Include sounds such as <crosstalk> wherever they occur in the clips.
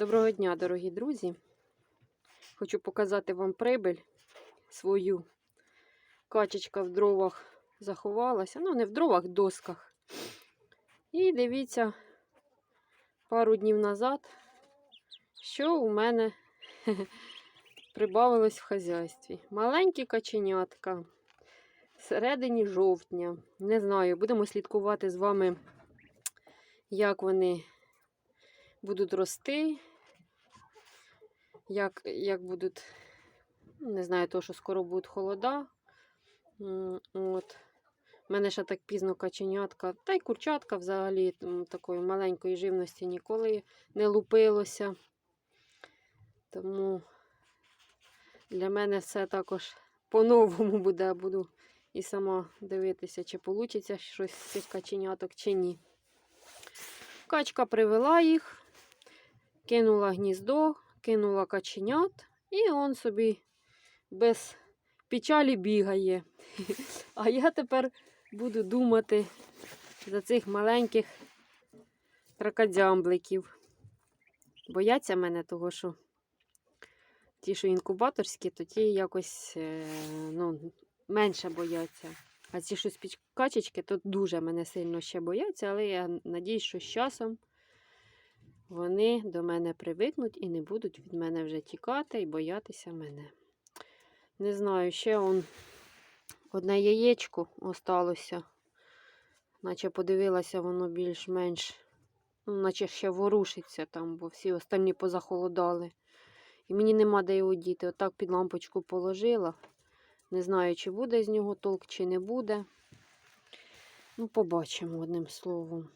Доброго дня, дорогі друзі. Хочу показати вам прибиль свою. Качечка в дровах заховалася. Ну, не в дровах, в досках. І дивіться, пару днів назад, що у мене <laughs> прибавилось в хазяйстві. Маленькі каченятка. Всередині жовтня. Не знаю, будемо слідкувати з вами, як вони будуть рости, як, як будуть, не знаю, то, що скоро будуть холода. От. У мене ще так пізно каченятка, та й курчатка взагалі такої маленької живності ніколи не лупилося. Тому для мене все також по-новому буде. Буду і сама дивитися, чи вийде щось з цих каченяток, чи ні. Качка привела їх, кинула гніздо, кинула каченят, і он собі без печалі бігає. <laughs> А я тепер буду думати за цих маленьких кракодзямбликів. Бояться мене того, що ті, що інкубаторські, то ті якось е, ну, менше бояться. А ці що з качечки, то дуже мене сильно ще бояться, але я надіюсь, що з часом вони до мене привикнуть і не будуть від мене вже тікати і боятися мене. Не знаю, ще он одне яєчко осталося. Наче подивилася, воно більш-менш, ну, наче ще ворушиться там, бо всі останні позахолодали. І мені нема де його діти. Отак під лампочку положила. Не знаю, чи буде з нього толк, чи не буде. Ну, побачимо одним словом.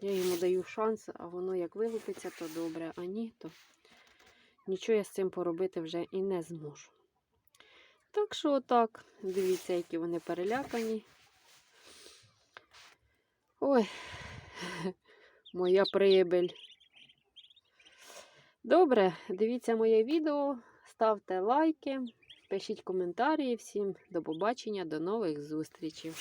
Я йому даю шанс, а воно як вилупиться, то добре, а ні, то нічого я з цим поробити вже і не зможу. Так що отак, дивіться, які вони перелякані. Ой, <laughs> моя прибиль. Добре, дивіться моє відео, ставте лайки, пишіть коментарі. Всім до побачення, до нових зустрічей.